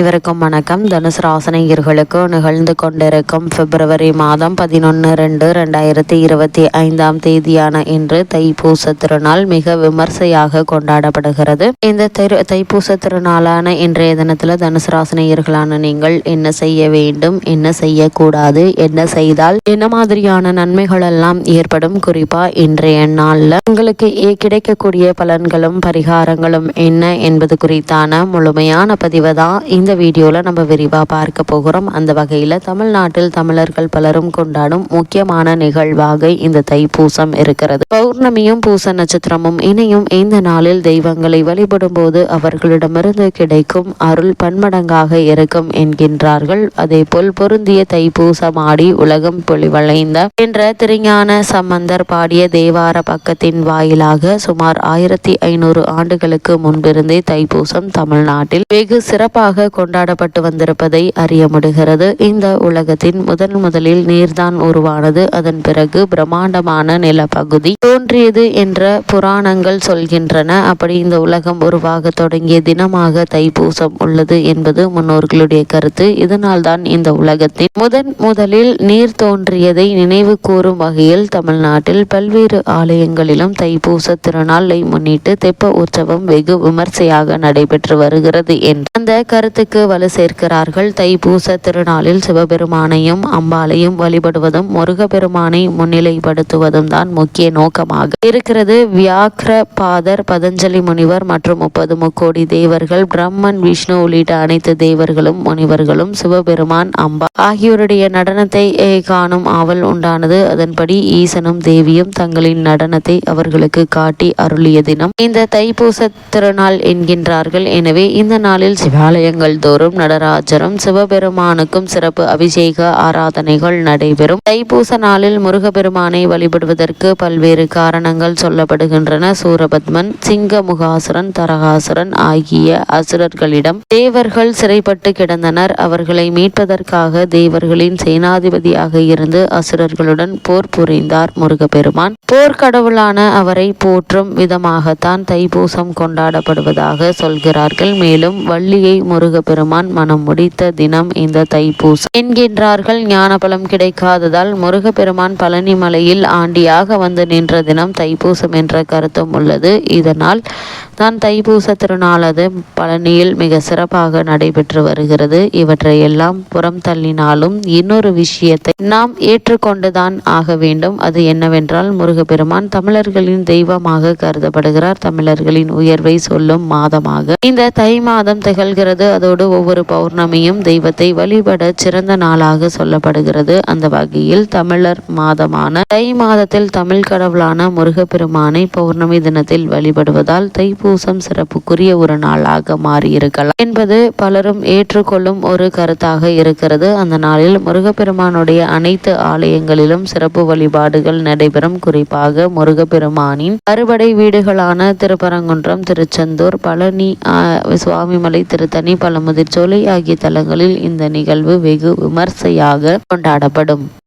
இவருக்கும் வணக்கம். தனுசு ராசனையர்களுக்கு நிகழ்ந்து கொண்டிருக்கும் பிப்ரவரி மாதம் பதினொன்று ரெண்டு ரெண்டாயிரத்தி இருபத்தி ஐந்தாம் தேதியான இன்று தைப்பூச திருநாள் மிக விமர்சையாக கொண்டாடப்படுகிறது. இந்த திரு தைப்பூச திருநாளான இன்றைய தினத்தில் தனுசு ராசனையர்களான நீங்கள் என்ன செய்ய வேண்டும் என்ன செய்யக்கூடாது என்ன செய்தால் என்ன மாதிரியான நன்மைகள் எல்லாம் ஏற்படும்? குறிப்பா இன்றைய நாளில் உங்களுக்கு கிடைக்கக்கூடிய பலன்களும் பரிகாரங்களும் என்ன என்பது குறித்தான முழுமையான பதிவு தான் இந்த வீடியோவில் நம்ம விரிவாக பார்க்க போகிறோம். அந்த வகையில் தமிழ்நாட்டில் தமிழர்கள் பலரும் கொண்டாடும் முக்கியமான நிகழ்வாக இந்த தைப்பூசம் இருக்கிறது. பௌர்ணமியும் பூச நட்சத்திரமும் இணையும் இந்த நாளில் தெய்வங்களை வழிபடும் போது அவர்களிடமிருந்து கிடைக்கும் அருள் பன்மடங்காக இருக்கும் என்கின்றார்கள். அதே போல் பொருந்திய தைப்பூசம் ஆடி உலகம் பொலிவளைந்த என்ற திருஞான சம்பந்தர் பாடிய தேவார பக்கத்தின் வாயிலாக சுமார் ஆயிரத்தி ஐநூறு ஆண்டுகளுக்கு முன்பிருந்தே தைப்பூசம் தமிழ்நாட்டில் வெகு சிறப்பாக கொண்டாடப்பட்டு வந்திருப்பதை அறிய முடிகிறது. இந்த உலகத்தின் முதன் முதலில் நீர்தான் உருவானது. அதன் பிறகு பிரம்மாண்டமான நிலப்பகுதி தோன்றியது என்ற புராணங்கள் சொல்கின்றன. அப்படி இந்த உலகம் உருவாக தொடங்கிய தினமாக தைப்பூசம் உள்ளது என்பது முன்னோர்களுடைய கருத்து. இதனால் தான் இந்த உலகத்தின் முதன் முதலில் நீர் தோன்றியதை நினைவு கூறும் வகையில் தமிழ்நாட்டில் பல்வேறு ஆலயங்களிலும் தைப்பூச திருநாளை முன்னிட்டு தெப்ப உற்சவம் வெகு விமர்சையாக நடைபெற்று வருகிறது என்று அந்த கருத்து கோவிலுக்கு வலு சேர்க்கிறார்கள். தைப்பூச திருநாளில் சிவபெருமானையும் அம்பாலையும் வழிபடுவதும் முருகபெருமானை முன்னிலைப்படுத்துவதும் தான் முக்கிய நோக்கமாக. இருக்கிறது வியாக்ர பாதர் பதஞ்சலி முனிவர் மற்றும் முப்பது முக்கோடி தேவர்கள் பிரம்மன் விஷ்ணு உள்ளிட்ட அனைத்து தேவர்களும் முனிவர்களும் சிவபெருமான் அம்பா ஆகியோருடைய நடனத்தை காணும் ஆவல் உண்டானது. அதன்படி ஈசனும் தேவியும் தங்களின் நடனத்தை அவர்களுக்கு காட்டி அருளிய தினம். இந்த தைப்பூச திருநாள் என்கின்றார்கள். எனவே இந்த நாளில் சிவாலயங்கள் நாள்தோறும் நடராஜரும் சிவபெருமானுக்கும் சிறப்பு அபிஷேக ஆராதனைகள் நடைபெறும். தைப்பூச நாளில் முருகபெருமானை வழிபடுவதற்கு பல்வேறு காரணங்கள் சொல்லப்படுகின்றன. சூரபத்மன் சிங்க முகாசுரன் தரகாசுரன் ஆகிய அசுரர்களிடம் தேவர்கள் சிறைப்பட்டு கிடந்தனர். அவர்களை மீட்பதற்காக தேவர்களின் சேனாதிபதியாக இருந்து அசுரர்களுடன் போர் புரிந்தார் முருகப்பெருமான். போர்க்கடவுளான அவரை போற்றும் விதமாகத்தான் தைப்பூசம் கொண்டாடப்படுவதாக சொல்கிறார்கள். மேலும் வள்ளியை முருக பெருமான் மனம் முடித்த தினம் இந்த தைப்பூசம். என்கின்றார்கள் ஞானபலம் கிடைக்காததால் முருகப்பெருமான் பழனி மலையில் ஆண்டியாக வந்து நின்ற தினம் தைப்பூசம் என்ற கருத்தும் உள்ளது. இதனால் தான் தைப்பூச திருநாளது பழனியில் மிக சிறப்பாக நடைபெற்று வருகிறது. இவற்றை எல்லாம் புறம் தள்ளினாலும் இன்னொரு விஷயத்தை நாம் ஏற்றுக்கொண்டுதான் ஆக வேண்டும். அது என்னவென்றால் முருகப்பெருமான் தமிழர்களின் தெய்வமாக கருதப்படுகிறார். தமிழர்களின் உயர்வை சொல்லும் மாதமாக இந்த தை மாதம் திகழ்கிறது. அதோடு ஒவ்வொரு பௌர்ணமியும் தெய்வத்தை வழிபட சிறந்த நாளாக சொல்லப்படுகிறது. அந்த வகையில் தமிழர் மாதமான தை மாதத்தில் தமிழ் கடவுளான முருகப்பெருமானை பௌர்ணமி தினத்தில் வழிபடுவதால் தைப்பூ தைப்பூசம் சிறப்புக்குரிய ஒரு நாளாக மாறியிருக்கலாம் என்பது பலரும் ஏற்றுக்கொள்ளும் ஒரு கருத்தாக இருக்கிறது. அந்த நாளில் முருகப்பெருமானுடைய அனைத்து ஆலயங்களிலும் சிறப்பு வழிபாடுகள் நடைபெறும். குறிப்பாக முருகப்பெருமானின் அறுபடை வீடுகளான திருப்பரங்குன்றம் திருச்செந்தூர் பழனி சுவாமிமலை திருத்தணி பழமுதிர்ச்சோலை ஆகிய தலங்களில் இந்த நிகழ்வு வெகு விமர்சையாக கொண்டாடப்படும்.